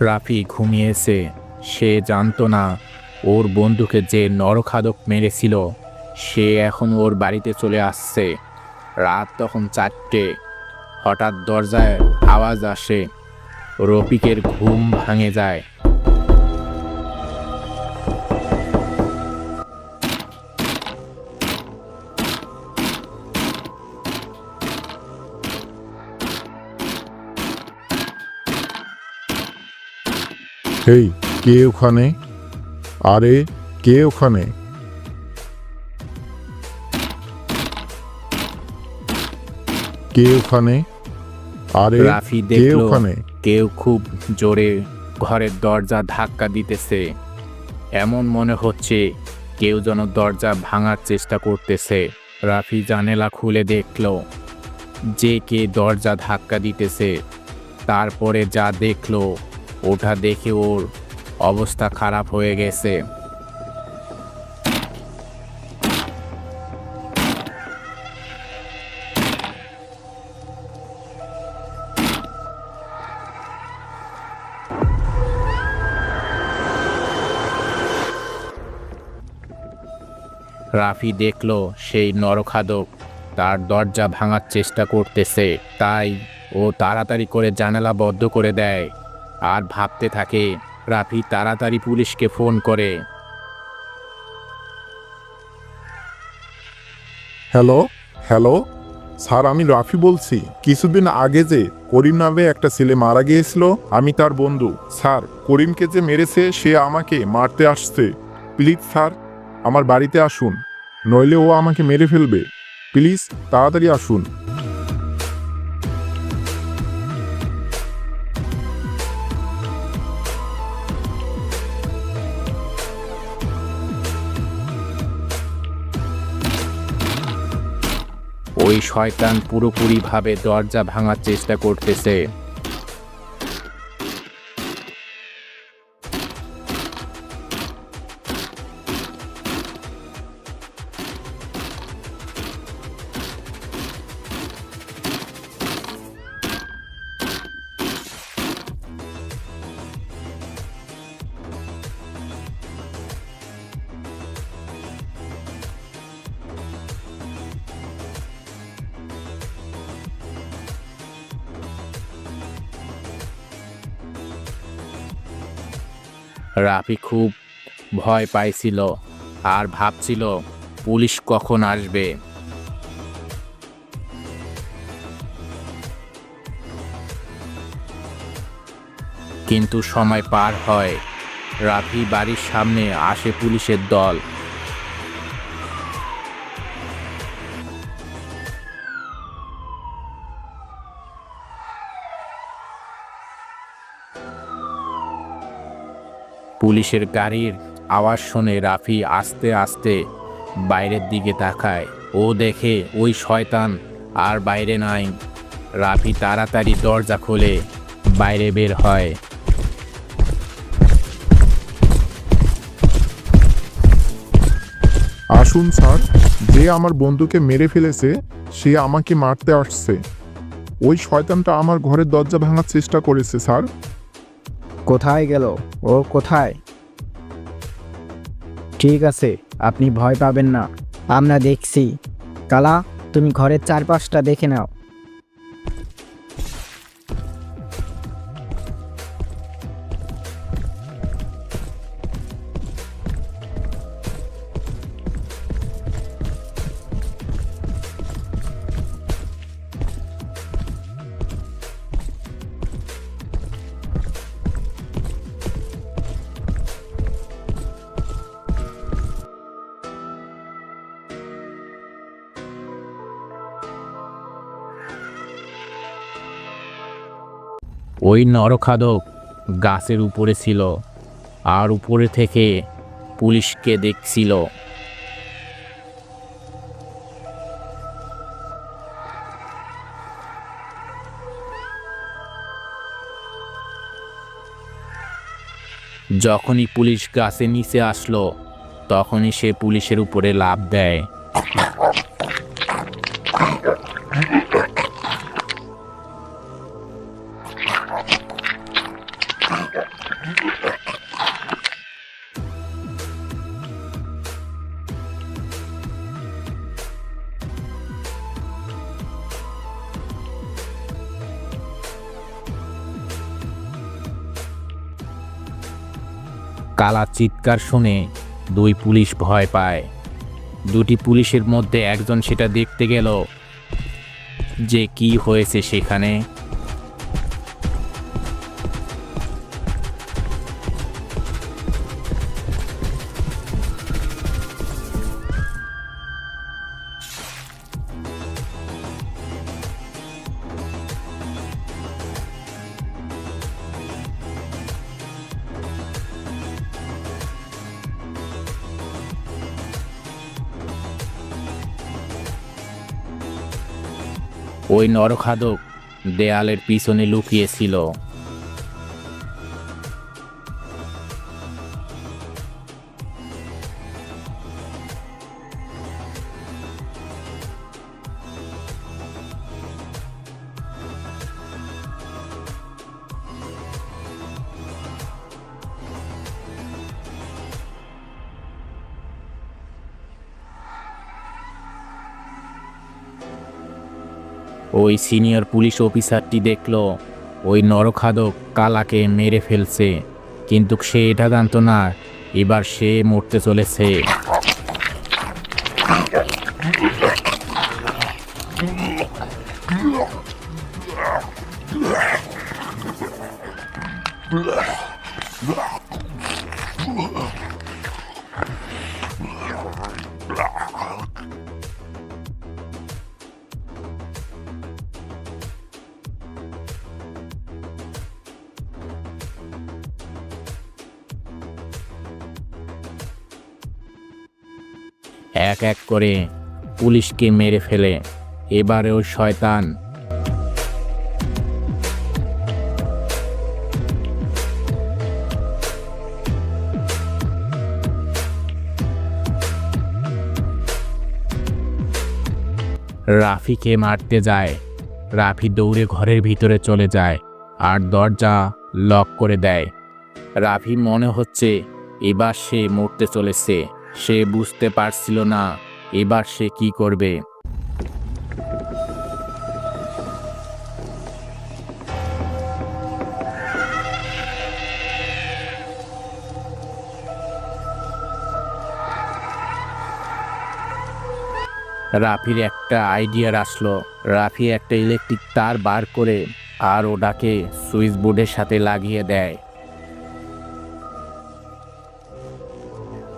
রাফি ঘুমিয়েছে। সে জানত না ওর বন্ধুকে যে নরখাদক মেরেছিল, সে এখন ওর বাড়িতে চলে আসছে। রাত তখন চারটে। হঠাৎ দরজায় আওয়াজ আসে। রফিকের ঘুম ভাঙে যায়। হেই কে ওখানে? আরে কে ওখানে? কে ওখানে? আরে রাফি কে দেখল ওখানে? কেউ খুব জোরে ঘরের দরজা ধাক্কা দিতেছে। এমন মনে হচ্ছে কেউ যেন দরজা ভাঙার চেষ্টা করতেছে। রাফি জানেলা খুলে দেখল যে কে দরজা ধাক্কা দিতেছে। তারপরে যা দেখল ওটা দেখে ওর অবস্থা খারাপ হয়ে গেছে। রাফি দেখল সেই নরখাদক তার দরজা ভাঙার চেষ্টা করতেছে, তাই ও তাড়াতাড়ি করে জানালা বন্ধ করে দেয়। আর ভাবতে থাকে, রাফি তাড়াতাড়ি পুলিশকে ফোন করে। হ্যালো হ্যালো, স্যার, আমি রাফি বলছি। কিছুদিন আগে যে করিম নামে একটা ছেলে মারা গিয়েছিল, আমি তার বন্ধু। স্যার, করিমকে যে মেরেছে, সে আমাকে মারতে আসছে। প্লিজ, স্যার, আমার বাড়িতে আসুন। নইলে ও আমাকে মেরে ফেলবে। প্লিজ, তাড়াতাড়ি আসুন। ওই শয়তান পুরোপুরিভাবে দরজা ভাঙার চেষ্টা করতেছে। রাফি খুব ভয় পাইছিল আর ভাবছিল পুলিশ কখন আসবে। কিন্তু সময় পার হয়। রাফি বাড়ির সামনে আসে পুলিশের দল। পুলিশের গাড়ির আওয়াজ শুনে রাফি আস্তে আস্তে বাইরের দিকে তাকায়। ও দেখে, ওই শয়তান, আর বাইরে নাই। রাফি তাড়াতাড়ি দরজা খুলে বাইরে বের হয়। আসুন, স্যার। যে আমার বন্ধুকে মেরে ফেলেছে, সে আমাকে মারতে আসছে। ওই শয়তানটা আমার ঘরের দরজা ভাঙার চেষ্টা করেছে, স্যার। কোথায় গেল? ও কোথায়? ঠিক আছে, আপনি ভয় পাবেন না। আমরা দেখছি। কালা, তুমি ঘরের চারপাশটা দেখে নাও। ওই নরখাদক গাছের উপরে ছিল আর উপরে থেকে পুলিশকে দেখছিল। যখনই পুলিশ গাছের নিচে আসলো, তখনই সে পুলিশের উপরে লাভ দেয়। কালা চিৎকার শুনে দুই পুলিশ ভয় পায়। দুটি পুলিশের মধ্যে একজন সেটা দেখতে গেল। যে কি হয়েছে সেখানে? ওই নরখাদক দেয়ালের পিছনে লুকিয়েছিল। ওই সিনিয়র পুলিশ অফিসারটি দেখল, ওই নরখাদক কালাকে মেরে ফেলছে। কিন্তু সে এটা জানতো না, এবার সে মরতে চলেছে। এক এক করে পুলিশকে মেরে ফেলে। এবারেও শয়তান। রাফিকে মারতে যায়। রাফি দৌড়ে ঘরের ভিতরে চলে যায় আর দরজা লক করে দেয়। রাফি মনে হচ্ছে এবার সে মরতে চলেছে। সে বুঝতে পারছিল না এবার সে কি করবে। রাফির একটা আইডিয়া আসলো। রাফি একটা ইলেকট্রিক তার বার করে আর ওটাকে সুইচ বোর্ডের সাথে লাগিয়ে দেয়।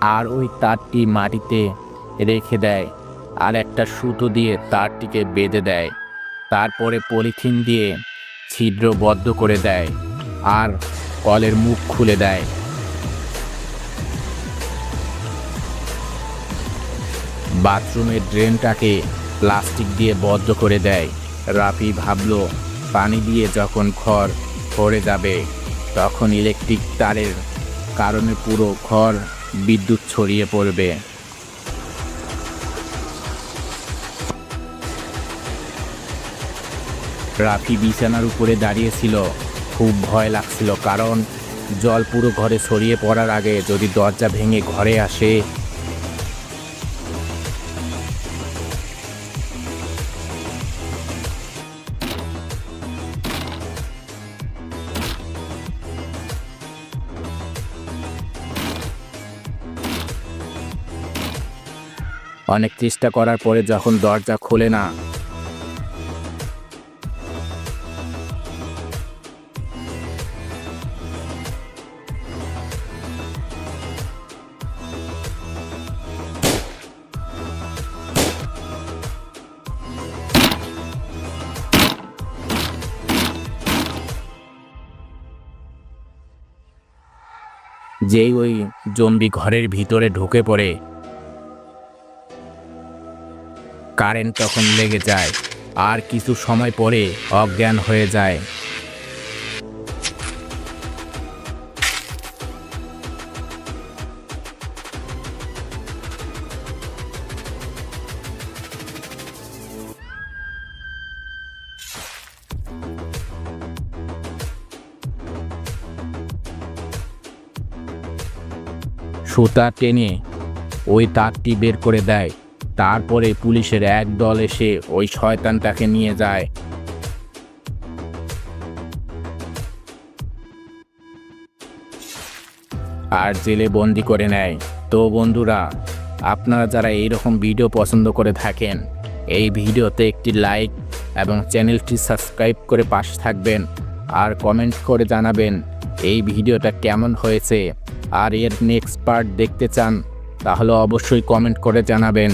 আর ওই তারটি মাটিতে রেখে দেয় আর একটা সুতো দিয়ে তারটিকে বেঁধে দেয়। তারপরে পলিথিন দিয়ে ছিদ্র বদ্ধ করে দেয় আর কলের মুখ খুলে দেয়। বাথরুমের ড্রেনটাকে প্লাস্টিক দিয়ে বদ্ধ করে দেয়। রাফি ভাবলো, পানি দিয়ে যখন ঘর ভরে যাবে, তখন ইলেকট্রিক তারের কারণে পুরো ঘর বিদ্যুৎ ছড়িয়ে পড়বে। রাফি বিছানার উপরে দাঁড়িয়েছিল। খুব ভয় লাগছিল কারণ জল পুরো ঘরে ছড়িয়ে পড়ার আগে যদি দরজা ভেঙে ঘরে আসে অনেক চেষ্টা করার পরে যখন দরজা খোলে না, যেই ওই জম্বি ঘরের ভিতরে ঢুকে পড়ে কারেন্ট তখন লেগে যায়, আর কিছু সময় পরে অজ্ঞান হয়ে যায়। সুতা টেনে ওই তারটি বের করে দেয়। তারপরে পুলিশের এক দল এসে ওই শয়তানটাকে নিয়ে যায়। আর জেলে বন্দি করে নেয়। তো বন্ধুরা, আপনারা যারা এইরকম ভিডিও পছন্দ করে থাকেন, এই ভিডিওতে একটি লাইক এবং চ্যানেলটি সাবস্ক্রাইব করে পাশে থাকবেন। আর কমেন্ট করে জানাবেন, এই ভিডিওটা কেমন হয়েছে? আর এর নেক্সট পার্ট দেখতে চান, তাহলে অবশ্যই কমেন্ট করে জানাবেন।